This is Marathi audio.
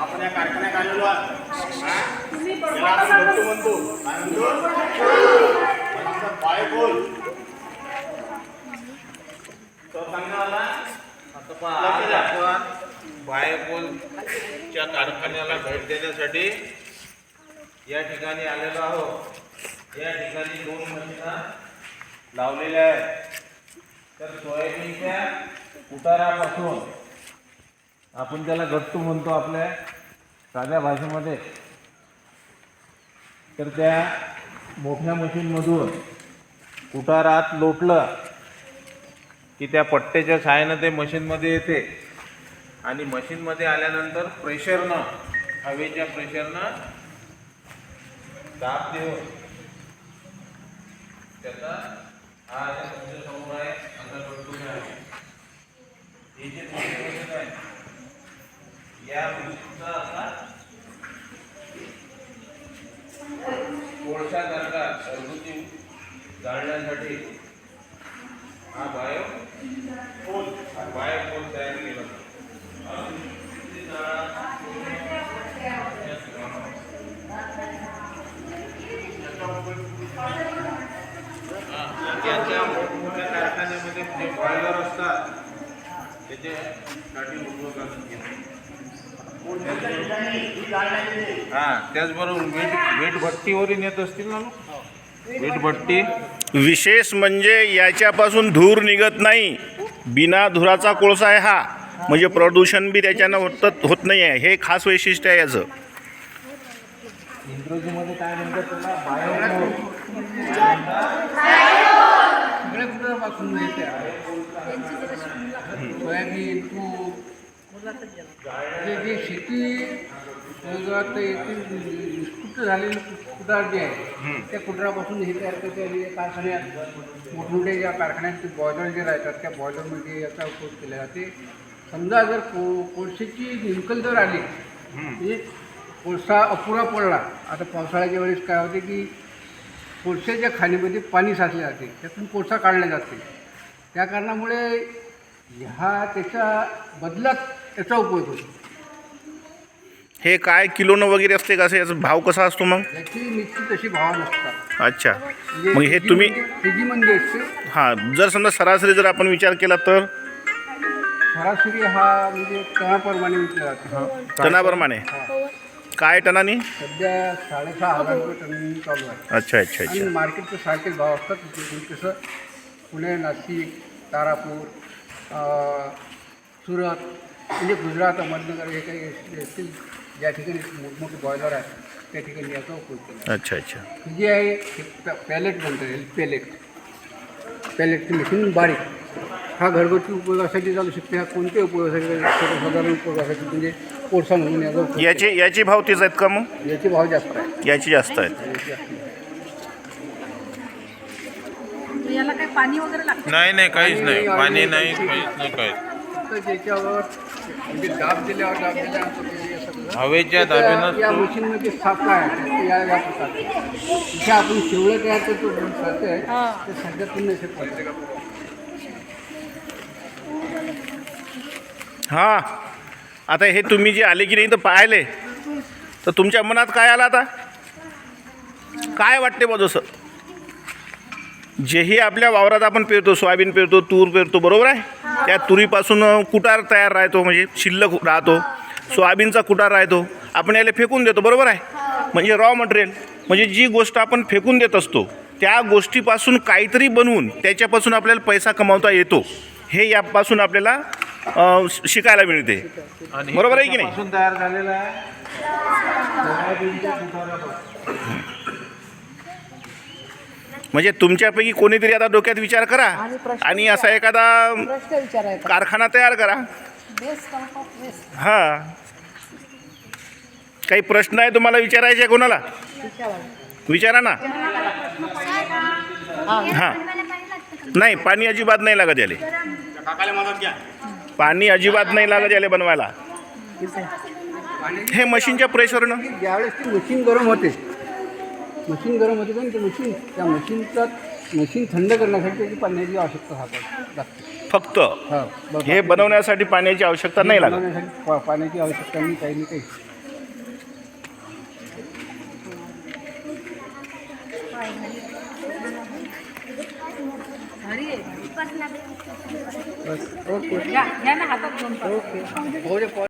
आपण या कारखान्यात आलेलो आहोत. म्हणतो. याला बायबोल तो आपण बायकोलच्या कारखान्याला भेट देण्यासाठी या ठिकाणी आलेलो आहोत. या ठिकाणी दोन मशीना लावलेल्या आहेत. तर सोयाबीनच्या उतारापासून आपण त्याला गट्टू म्हणतो आपल्या साध्या भाषेमध्ये. तर त्या मोठ्या मशीनमधून कुटारात लोटलं की त्या पट्ट्याच्या सहाय्यानं ते मशीनमध्ये येते. आणि मशीनमध्ये आल्यानंतर प्रेशरनं हवेच्या प्रेशरनं दाब देऊन त्याचा हा आता तुमच्यासमोर आहे असा गट्टू आहे हे जे आहे या मशीनचा असा कोळसा दरकार घरगुती जाळण्यासाठी हा बायो पोल बायो पोल तयार केला जातो. मोठमोठ्या कारखान्यामध्ये जे बॉयलर असतात त्याच्यासाठी उपयोग त्याचबरोबर वीट येत असतील ना विशेष म्हणजे याच्यापासून धूर निघत नाही. बिना धुराचा कोळसा आहे हा. म्हणजे प्रदूषण बी त्याच्यानं होत होत नाही आहे हे खास वैशिष्ट्य आहे याचं. इंग्रजीमध्ये काय म्हणतात त्याला बायो सगळ्या येते सोयाबीन तूप म्हणजे जे शेती जवळजवळ येथील निष्कृत झालेलं कुटार जे आहे त्या कुटारापासून हे तयार करते आणि कारखान्यात मोठमोठे ज्या कारखान्यात बॉयलर जे राहतात त्या बॉयलरमध्ये याचा उपयोग केला जाते समजा जर को कोळशेची निमकल जर आली म्हणजे कोळसा अपुरा पडला. आता पावसाळ्याच्या वेळेस काय होते की कोळशाच्या खाणीमध्ये पाणी साचले जाते. त्यातून कोळसा काढला जाते. त्या कारणामुळे ह्या त्याच्या बदलात त्याचा उपयोग होतो. हे काय किलोनं वगैरे असते का? असं याचा भाव कसा असतो मग? याची निश्चित अशी भाव नसतात. अच्छा. म्हणजे मग हे तुम्ही मध्ये- KG मध्ये असते. हां जर समजा सरासरी जर आपण विचार केला तर? सरासरी हा म्हणजे टनाप्रमाणे विकला जातो. टनाप्रमाणे हा. काय टनानी? सध्या साडेसहा हजार रुपये टन चालू आहे. अच्छा अच्छा आणि अच्छा मार्केटचे सारखेच भाव असतात. तिथे कसं पुणे नाशिक तारापूर अं, सुरत म्हणजे गुजरात अहमदनगर हे काही असे असतील ज्या ठिकाणी मोठमोठे बॉयलर आहेत त्या ठिकाणी याचा उपयोग केला अच्छा अच्छा. ही जी आहे हे प- पॅलेट येईल पॅलेट पॅलेटची मशीन बारीक. हा घरगुती उपयोगासाठी चालू शकते हा कोणत्याही उपयोगासाठी सर्वसाधारण उपयोगासाठी म्हणजे कोळसा म्हणून याचा उपयोग याचे याचे भाव तेच आहेत का मग? केला. याचे भाव जास्त आहे याचे जास्त आहेत. याला पाणी वगैरे लागतं? नाही नाही काहीच नाही. पाणी नाही काहीच नाही काहीच तर म्हणजे दाब दिल्यावर दाब दिल्यानंतर ते हे सगळं. हवेच्या दाबेनं या तो- मशीनमध्ये साखा आहे. ते या या प्रकारचे. इथे आपण शेवळं तयार करतो दोन साचे आहे हा. ते सध्या असे हां. आता हे तुम्ही जे आले की नाही तर पाहिले. तर तुमच्या मनात काय आलं आता? काय वाटते बा जसं? जेही आपल्या वावरात आपण पेरतो सोयाबीन पेरतो तूर पेरतो बरोबर आहे? त्या तुरीपासून कुटार तयार राहतो म्हणजे शिल्लक राहतो सोयाबीनचा कुटार राहतो. आपण याला फेकून देतो बरोबर आहे? म्हणजे रॉ मटेरियल म्हणजे जी गोष्ट आपण फेकून देत असतो त्या गोष्टीपासून काहीतरी बनवून त्याच्यापासून आपल्याला पैसा कमावता येतो. हे यापासून आपल्याला अ, शिकायला मिळते. आणि बरोबर आहे की नाही? कशापासून तयार झालेलं आहे. सोयाबीनच्या तुटारापासून. म्हणजे तुमच्यापैकी कोणीतरी आता डोक्यात विचार करा आणि प्रश्न आणि असा एखादा प्रश्न विचारायचा कारखाना तयार करा. बेस्ट ऑफ बेस्ट हां. काही प्रश्न आहे तुम्हाला विचारायचे आहे कोणाला? विचारा. ना. हां. नाही पाणी अजिबात नाही लागत याले. पाणी अजिबात नाही लागत याला बनवायला. हे मशीनच्या प्रेशरनं? ज्यावेळेस ती मशीन गरम होते मशीन गरम होते पण ती मशीन त्या मशीनचा मशीन थंड करण्यासाठी त्याची पाण्याची आवश्यकता लागते फक्त? हे बनवण्यासाठी पाण्याची आवश्यकता नाही लागत? पाण्याची आवश्यकता नाही काही नाही काही. ओके. ओके